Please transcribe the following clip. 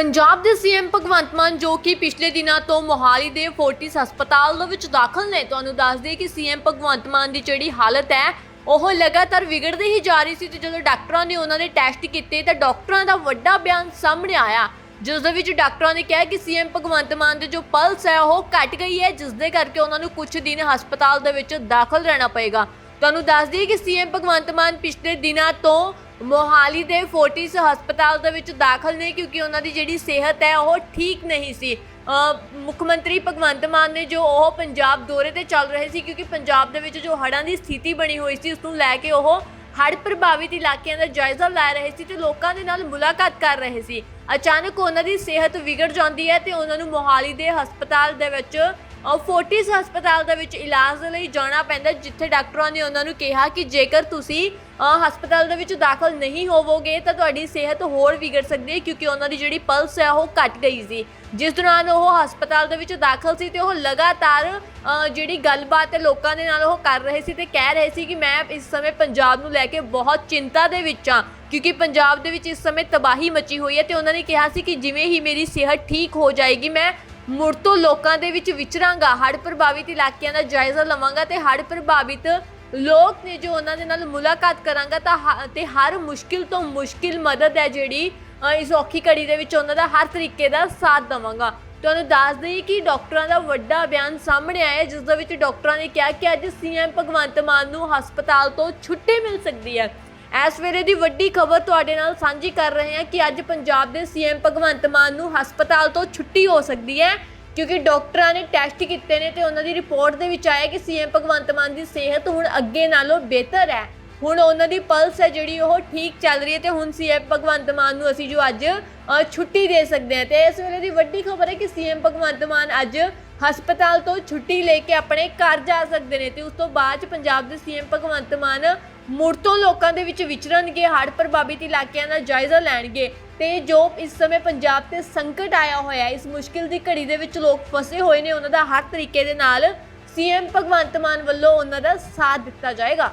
ਪੰਜਾਬ ਦੇ ਸੀਐਮ ਭਗਵੰਤ ਮਾਨ, ਜੋ ਕਿ ਪਿਛਲੇ ਦਿਨਾਂ ਤੋਂ ਮੋਹਾਲੀ ਦੇ ਫੋਰਟਿਸ ਹਸਪਤਾਲ ਦੇ ਵਿੱਚ ਦਾਖਲ ਨੇ, ਤੁਹਾਨੂੰ ਦੱਸ ਦਈਏ ਕਿ ਸੀਐਮ ਭਗਵੰਤ ਮਾਨ ਦੀ ਜਿਹੜੀ ਹਾਲਤ ਹੈ, ਉਹ ਲਗਾਤਾਰ ਵਿਗੜਦੀ ਹੀ ਜਾ ਰਹੀ ਸੀ ਤੇ ਜਦੋਂ ਡਾਕਟਰਾਂ ਨੇ ਉਹਨਾਂ ਦੇ ਟੈਸਟ ਕੀਤੇ ਤਾਂ ਡਾਕਟਰਾਂ ਦਾ ਵੱਡਾ ਬਿਆਨ ਸਾਹਮਣੇ ਆਇਆ। ਜਿਸ ਦੇ ਵਿੱਚ ਡਾਕਟਰਾਂ ਨੇ ਕਿਹਾ ਕਿ ਸੀਐਮ ਭਗਵੰਤ ਮਾਨ ਦੇ ਜੋ ਪਲਸ ਹੈ, ਉਹ ਘਟ ਗਈ ਹੈ, ਜਿਸ ਦੇ ਕਰਕੇ ਉਹਨਾਂ ਨੂੰ ਕੁਝ ਦਿਨ ਹਸਪਤਾਲ ਦੇ ਵਿੱਚ ਦਾਖਲ ਰਹਿਣਾ ਪਏਗਾ। ਤੁਹਾਨੂੰ ਦੱਸ ਦਈਏ ਕਿ ਸੀਐਮ ਭਗਵੰਤ ਮਾਨ ਪਿਛਲੇ ਦਿਨਾਂ ਤੋਂ ਮੋਹਾਲੀ ਦੇ ਫੋਰਟਿਸ ਹਸਪਤਾਲ ਦੇ ਵਿੱਚ ਦਾਖਲ ਨੇ ਕਿਉਂਕਿ ਉਹਨਾਂ ਦੀ ਜਿਹੜੀ ਸਿਹਤ ਹੈ ਉਹ ਠੀਕ ਨਹੀਂ ਸੀ। ਮੁੱਖ ਮੰਤਰੀ ਭਗਵੰਤ ਮਾਨ ਨੇ ਜੋ ਉਹ ਪੰਜਾਬ ਦੌਰੇ ਤੇ ਚੱਲ ਰਹੇ ਸੀ ਕਿਉਂਕਿ ਪੰਜਾਬ ਦੇ ਵਿੱਚ ਜੋ ਹੜ੍ਹਾਂ ਦੀ ਸਥਿਤੀ ਬਣੀ ਹੋਈ ਸੀ, ਉਸ ਨੂੰ ਲੈ ਕੇ ਉਹ ਹੜ੍ਹ ਪ੍ਰਭਾਵਿਤ ਇਲਾਕਿਆਂ ਦਾ ਜਾਇਜ਼ਾ ਲੈ ਰਹੇ ਸੀ ਤੇ ਲੋਕਾਂ ਦੇ ਨਾਲ ਮੁਲਾਕਾਤ ਕਰ ਰਹੇ ਸੀ। ਅਚਾਨਕ ਉਹਨਾਂ ਦੀ ਸਿਹਤ ਵਿਗੜ ਜਾਂਦੀ ਹੈ ਤੇ ਉਹਨਾਂ ਨੂੰ ਮੋਹਾਲੀ ਦੇ ਹਸਪਤਾਲ ਦੇ ਵਿੱਚ ਫੋਰਟਿਸ ਹਸਪਤਾਲ ਦੇ ਵਿੱਚ ਇਲਾਜ ਦੇ ਲਈ ਜਾਣਾ ਪੈਂਦਾ, ਜਿੱਥੇ ਡਾਕਟਰਾਂ ਨੇ ਉਹਨਾਂ ਨੂੰ ਕਿਹਾ ਕਿ ਜੇਕਰ ਤੁਸੀਂ ਹਸਪਤਾਲ ਦੇ ਵਿੱਚ ਦਾਖਲ ਨਹੀਂ ਹੋਵੋਗੇ, ਤਾਂ ਤੁਹਾਡੀ ਸਿਹਤ ਹੋਰ ਵਿਗੜ ਸਕਦੀ ਹੈ, ਕਿਉਂਕਿ ਉਹਨਾਂ ਦੀ ਜਿਹੜੀ ਪਲਸ ਹੈ, ਉਹ ਘਟ ਗਈ ਸੀ। ਜਿਸ ਦੌਰਾਨ ਉਹ ਹਸਪਤਾਲ ਦੇ ਵਿੱਚ ਦਾਖਲ ਸੀ ਤੇ ਉਹ ਲਗਾਤਾਰ ਜਿਹੜੀ ਗੱਲਬਾਤ ਹੈ, ਲੋਕਾਂ ਦੇ ਨਾਲ ਉਹ ਕਰ ਰਹੇ ਸੀ ਤੇ ਕਹਿ ਰਹੇ ਸੀ ਕਿ ਮੈਂ ਇਸ ਸਮੇਂ ਪੰਜਾਬ ਨੂੰ ਲੈ ਕੇ ਬਹੁਤ ਚਿੰਤਾ ਦੇ ਵਿੱਚ ਹਾਂ, ਕਿਉਂਕਿ ਪੰਜਾਬ ਦੇ ਵਿੱਚ ਇਸ ਸਮੇਂ ਤਬਾਹੀ ਮਚੀ ਹੋਈ ਹੈ ਤੇ ਉਹਨਾਂ ਨੇ ਕਿਹਾ ਸੀ ਕਿ ਜਿਵੇਂ ਹੀ ਮੇਰੀ ਸਿਹਤ ਠੀਕ ਹੋ ਜਾਏਗੀ, ਮੈਂ ਮੁੜ ਤੋਂ ਲੋਕਾਂ ਦੇ ਵਿੱਚ ਵਿਚਰਾਂਗਾ। ਹੜ੍ਹ ਪ੍ਰਭਾਵਿਤ ਇਲਾਕਿਆਂ ਦਾ ਜਾਇਜ਼ਾ ਲਵਾਂਗਾ ਤੇ ਹੜ੍ਹ ਪ੍ਰਭਾਵਿਤ ਲੋਕ ਨੇ ਜੋ ਉਹਨਾਂ ਦੇ ਨਾਲ ਮੁਲਾਕਾਤ ਕਰਾਂਗਾ ਤਾਂ ਹ- ਤੇ ਹਰ ਮੁਸ਼ਕਿਲ ਤੋਂ ਮੁਸ਼ਕਿਲ ਮਦਦ ਹੈ ਜਿਹੜੀ ਇਸ ਔਖੀ ਘੜੀ ਦੇ ਵਿੱਚ ਉਹਨਾਂ ਦਾ ਹਰ ਤਰੀਕੇ ਦਾ ਸਾਥ ਦਵਾਂਗਾ। ਤੁਹਾਨੂੰ ਦੱਸ ਦਈਏ ਕਿ ਡਾਕਟਰਾਂ ਦਾ ਵੱਡਾ ਬਿਆਨ ਸਾਹਮਣੇ ਆਇਆ ਜਿਸ ਦੇ ਵਿੱਚ ਡਾਕਟਰਾਂ ਨੇ ਕਿਹਾ ਕਿ ਅੱਜ ਸੀਐਮ ਭਗਵੰਤ ਮਾਨ ਨੂੰ ਹਸਪਤਾਲ ਤੋਂ ਛੁੱਟੀ ਮਿਲ ਸਕਦੀ ਹੈ। ਇਸ ਵੇਲੇ ਦੀ ਵੱਡੀ ਖਬਰ ਤੁਹਾਡੇ ਨਾਲ ਸਾਂਝੀ ਕਰ ਰਹੇ ਹਾਂ ਕਿ ਅੱਜ ਪੰਜਾਬ ਦੇ ਸੀਐਮ ਭਗਵੰਤ ਮਾਨ ਨੂੰ ਹਸਪਤਾਲ ਤੋਂ ਛੁੱਟੀ ਹੋ ਸਕਦੀ ਹੈ, ਕਿਉਂਕਿ ਡਾਕਟਰਾਂ ਨੇ ਟੈਸਟ ਕੀਤੇ ਨੇ ਤੇ ਉਹਨਾਂ ਦੀ ਰਿਪੋਰਟ ਦੇ ਵਿੱਚ ਆਇਆ ਕਿ ਸੀਐਮ ਭਗਵੰਤ ਮਾਨ ਦੀ ਸਿਹਤ ਹੁਣ ਅੱਗੇ ਨਾਲੋਂ ਬਿਹਤਰ ਹੈ। ਹੁਣ ਉਹਨਾਂ ਦੀ ਪਲਸ ਹੈ ਜਿਹੜੀ ਉਹ ਠੀਕ ਚੱਲ ਰਹੀ ਹੈ ਤੇ ਹੁਣ ਸੀਐਮ ਭਗਵੰਤ ਮਾਨ ਨੂੰ ਅਸੀਂ ਜੋ ਅੱਜ ਛੁੱਟੀ ਦੇ ਸਕਦੇ ਹਾਂ ਤੇ ਇਸ ਵੇਲੇ ਦੀ ਵੱਡੀ ਖਬਰ ਹੈ ਕਿ ਸੀਐਮ ਭਗਵੰਤ ਮਾਨ ਅੱਜ ਹਸਪਤਾਲ ਤੋਂ ਛੁੱਟੀ ਲੈ ਕੇ ਆਪਣੇ ਘਰ ਜਾ ਸਕਦੇ ਨੇ ਤੇ ਉਸ ਤੋਂ ਬਾਅਦ 'ਚ ਪੰਜਾਬ ਦੇ ਸੀਐਮ ਭਗਵੰਤ ਮਾਨ ਮੁੜ ਤੋਂ ਲੋਕਾਂ ਦੇ ਵਿੱਚ ਵਿਚਰਨਗੇ, ਹੜ੍ਹ ਪ੍ਰਭਾਵਿਤ ਇਲਾਕਿਆਂ ਦਾ ਜਾਇਜ਼ਾ ਲੈਣਗੇ ਤੇ ਜੋ ਇਸ ਸਮੇਂ ਪੰਜਾਬ ਤੇ ਸੰਕਟ ਆਇਆ ਹੋਇਆ ਹੈ, ਇਸ ਮੁਸ਼ਕਿਲ ਦੀ ਘੜੀ ਦੇ ਵਿੱਚ ਲੋਕ ਫਸੇ ਹੋਏ ਨੇ, ਉਹਨਾਂ ਦਾ ਹਰ ਤਰੀਕੇ ਦੇ ਨਾਲ ਸੀਐਮ ਭਗਵੰਤ ਮਾਨ ਵੱਲੋਂ ਉਹਨਾਂ ਦਾ ਸਾਥ ਦਿੱਤਾ ਜਾਏਗਾ।